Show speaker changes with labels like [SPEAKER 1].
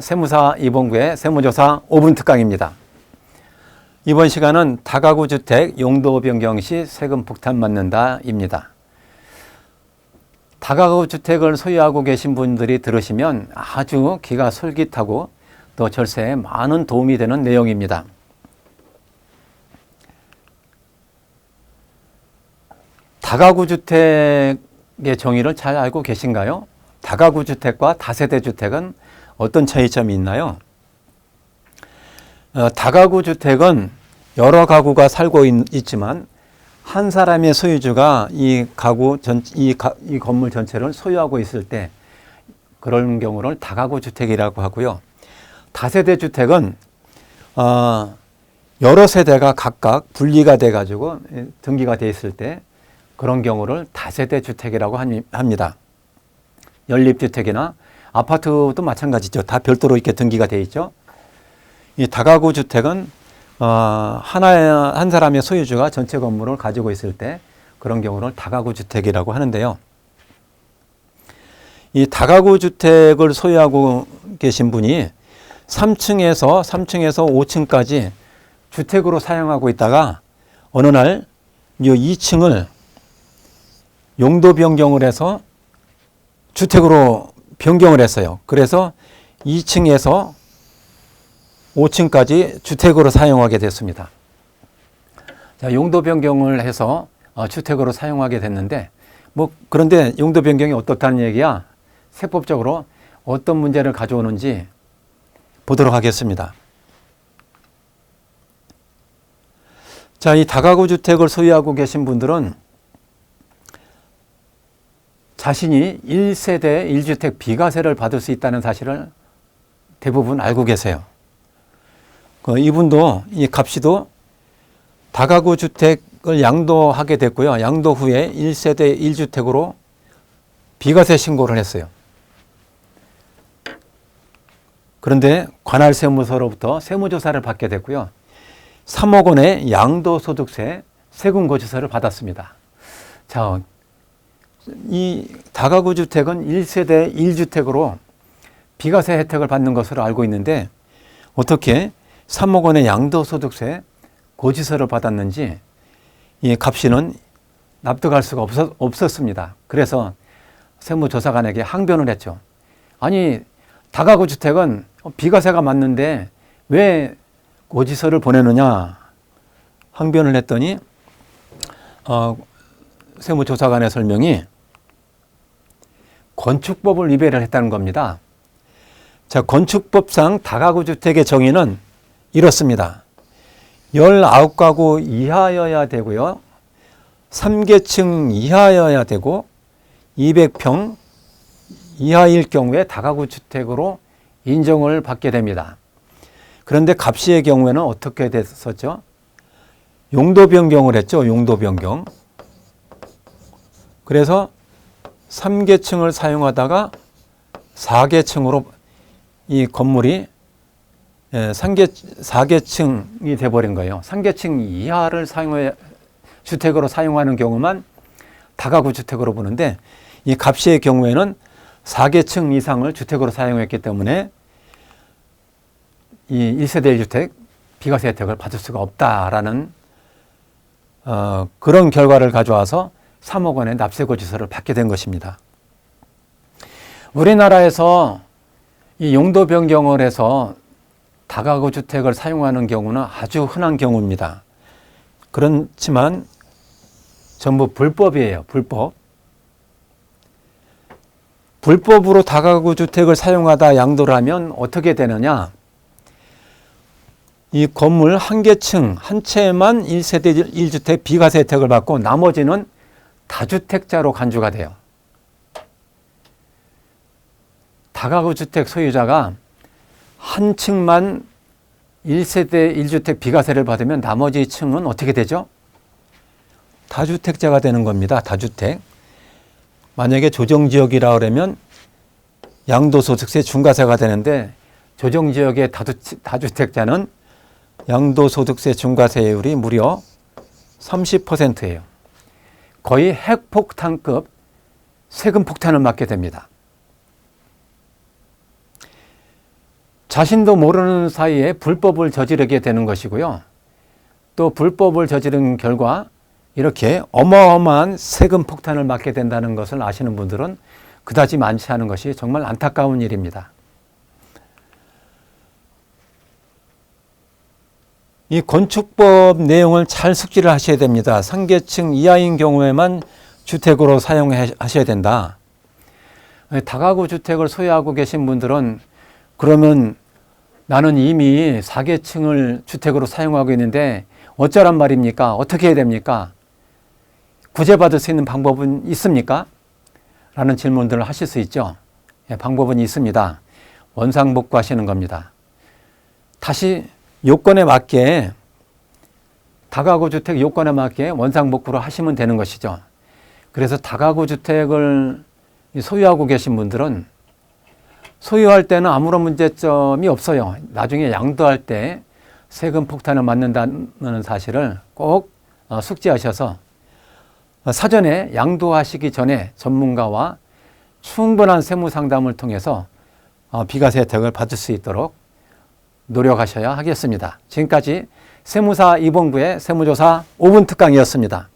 [SPEAKER 1] 세무사 이봉구의 세무조사 5분 특강입니다. 이번 시간은 다가구 주택 용도 변경 시 세금 폭탄 맞는다입니다. 다가구 주택을 소유하고 계신 분들이 들으시면 아주 귀가 솔깃하고 또 절세에 많은 도움이 되는 내용입니다. 다가구 주택의 정의를 잘 알고 계신가요? 다가구 주택과 다세대 주택은 어떤 차이점이 있나요? 어, 다가구 주택은 여러 가구가 살고 있, 지만한 사람의 소유주가 이 가구 전, 이, 가, 이 건물 전체를 소유하고 있을 때 그런 경우를 다가구 주택이라고 하고요. 다세대 주택은 어, 여러 세대가 각각 분리가 돼 가지고 등기가 돼 있을 때 그런 경우를 다세대 주택이라고 합니다. 연립주택이나 아파트도 마찬가지죠. 다 별도로 이렇게 등기가 돼 있죠. 이 다가구 주택은 어, 하나의 한 사람의 소유주가 전체 건물을 가지고 있을 때 그런 경우를 다가구 주택이라고 하는데요. 이 다가구 주택을 소유하고 계신 분이 3층에서 3층에서 5층까지 주택으로 사용하고 있다가 어느 날 이 2층을 용도 변경을 해서 주택으로 변경을 했어요. 그래서 2층에서 5층까지 주택으로 사용하게 됐습니다. 자, 용도 변경을 해서 어, 주택으로 사용하게 됐는데 뭐 그런데 용도 변경이 어떻다는 얘기야? 세법적으로 어떤 문제를 가져오는지 보도록 하겠습니다. 자, 이 다가구 주택을 소유하고 계신 분들은 자신이 1세대 1주택 비과세를 받을 수 있다는 사실을 대부분 알고 계세요. 그 이분도 이 갑씨도 다가구 주택을 양도하게 됐고요. 양도 후에 1세대 1주택으로 비과세 신고를 했어요. 그런데 관할 세무서로부터 세무조사를 받게 됐고요. 3억 원의 양도소득세 세금 고지서를 받았습니다. 자, 이 다가구 주택은 1세대 1주택으로 비과세 혜택을 받는 것으로 알고 있는데 어떻게 3억 원의 양도소득세 고지서를 받았는지 이 갑씨는 납득할 수가 없었, 없었습니다. 그래서 세무조사관에게 항변을 했죠. 아니 다가구 주택은 비과세가 맞는데 왜 고지서를 보내느냐 항변을 했더니 어, 세무조사관의 설명이 건축법을 위배를 했다는 겁니다. 자, 건축법상 다가구 주택의 정의는 이렇습니다. 19가구 이하여야 되고요. 3계층 이하여야 되고 200평 이하일 경우에 다가구 주택으로 인정을 받게 됩니다. 그런데 갑시의 경우에는 어떻게 됐었죠? 용도 변경을 했죠. 용도 변경. 그래서 3계층을 사용하다가 4계층으로 이 건물이 3계, 예, 4계층이 돼버린 거예요. 3계층 이하를 사용해, 주택으로 사용하는 경우만 다가구 주택으로 보는데 이 갑시의 경우에는 4계층 이상을 주택으로 사용했기 때문에 이 1세대 1주택 비과세 혜택을 받을 수가 없다라는 어, 그런 결과를 가져와서 3억 원의 납세 고지서를 받게 된 것입니다. 우리나라에서 이 용도 변경을 해서 다가구 주택을 사용하는 경우는 아주 흔한 경우입니다. 그렇지만 전부 불법이에요. 불법. 불법으로 다가구 주택을 사용하다 양도를 하면 어떻게 되느냐? 이 건물 한 개층 한 채만 1세대 1주택 비과세 혜택을 받고 나머지는 다주택자로 간주가 돼요. 다가구 주택 소유자가 한 층만 1세대 1주택 비과세를 받으면 나머지 층은 어떻게 되죠? 다주택자가 되는 겁니다. 다주택. 만약에 조정지역이라 그러면 양도소득세 중과세가 되는데 조정지역의 다주택자는 양도소득세 중과세율이 무려 30%예요. 거의 핵폭탄급 세금 폭탄을 맞게 됩니다. 자신도 모르는 사이에 불법을 저지르게 되는 것이고요. 또 불법을 저지른 결과 이렇게 어마어마한 세금 폭탄을 맞게 된다는 것을 아시는 분들은 그다지 많지 않은 것이 정말 안타까운 일입니다. 이 건축법 내용을 잘 숙지를 하셔야 됩니다. 상계층 이하인 경우에만 주택으로 사용하셔야 된다. 다가구 주택을 소유하고 계신 분들은 그러면 나는 이미 4계층을 주택으로 사용하고 있는데 어쩌란 말입니까? 어떻게 해야 됩니까? 구제받을 수 있는 방법은 있습니까? 라는 질문들을 하실 수 있죠. 예, 방법은 있습니다. 원상복구 하시는 겁니다. 다시 요건에 맞게 다가구 주택 요건에 맞게 원상복구를 하시면 되는 것이죠. 그래서 다가구 주택을 소유하고 계신 분들은 소유할 때는 아무런 문제점이 없어요. 나중에 양도할 때 세금 폭탄을 맞는다는 사실을 꼭 어, 숙지하셔서 사전에 양도하시기 전에 전문가와 충분한 세무 상담을 통해서 어, 비과세 혜택을 받을 수 있도록 노력하셔야 하겠습니다. 지금까지 세무사 이본부의 세무조사 5분 특강이었습니다.